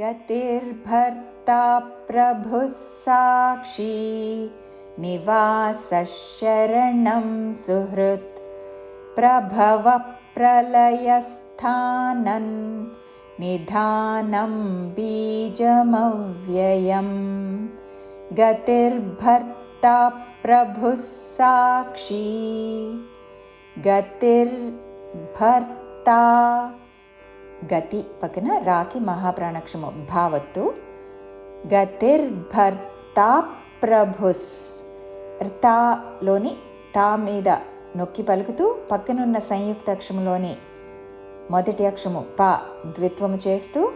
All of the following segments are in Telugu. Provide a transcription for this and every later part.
गतिर्भर्ता प्रभुस्साक्षी निवासः शरणं सुहृत्। प्रभवप्रलयस्थानन् निधानं बीजमव्ययम्। गतिर्भर्ता प्रभुः साक्षी गतिर्भर्ता గతి పక్కన రాఖీ మహాప్రాణక్షము భావత్తు. గతిర్భర్తా ప్రభుస్. ర్తాలోని తా మీద నొక్కి పలుకుతూ పక్కనున్న సంయుక్త అక్షములోని మొదటి అక్షము ప ద్విత్వము చేస్తూ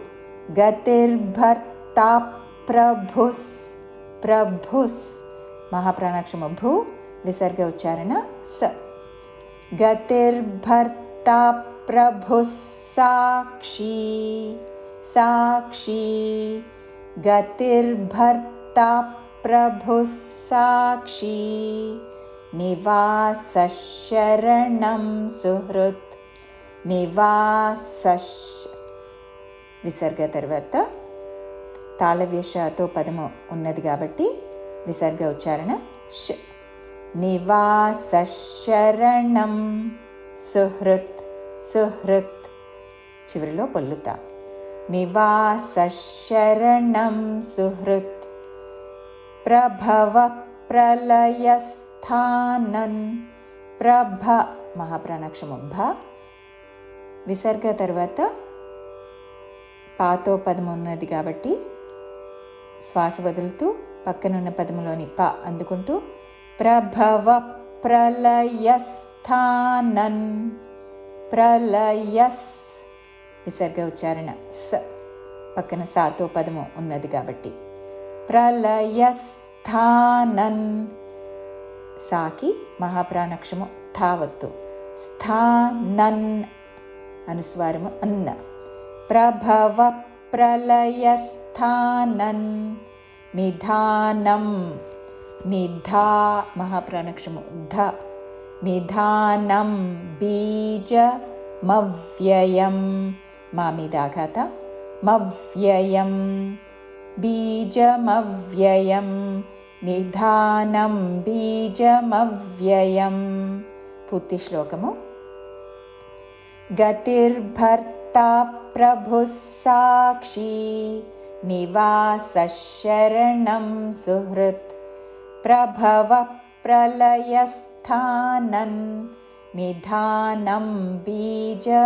గతిర్భర్తా ప్రభుస్. ప్రభుస్. మహాప్రాణాక్షము భూ విసర్గ ఉచ్చారణ స. గతిర్భర్తా प्रभुः साक्षी साक्षी गतिर्भर्ता प्रभुः साक्षी निवासः शरणं सुहृत् నివాసష్ విసర్గ తర్వాత తాళవ్యషతో పదము ఉన్నది కాబట్టి విసర్గ ఉచ్చారణ ష్ నివాసశరణం సుహృత్ సుహృత్. చివరిలో పొల్లుతా. నివాసశరణం సుహృత్. ప్రభవ ప్రళయస్థానన్ ప్రభ మహాప్రాణాక్షము భ విసర్గ తర్వాత పాతో పదము ఉన్నది కాబట్టి శ్వాస వదులుతూ పక్కనున్న పదములోని ప అందుకుంటూ ప్రభవ ప్రళయస్థానన్ ప్రళయస్. విసర్గ ఉచ్చారణ స. పక్కన సాతో పదము ఉన్నది కాబట్టి. ప్రళయస్థానన్. సాకి మహాప్రాణక్షము థావత్తు స్థానన్ అనుస్వారము అన్న. ప్రభవ ప్రళయస్థానన్. నిధానం. నిధా మహాప్రాణక్షము ధ. निधानं बीजमव्ययं। मामिदाघात मव्ययं बीजमव्ययं निधानं बीजमव्ययं। पूर्तिश्लोकमु। गतिर्भर्ता प्रभुः साक्षी निवासशरणं सुहृत्। प्रभवः प्रलयस्थानन् निधानं बीजमव्ययम्।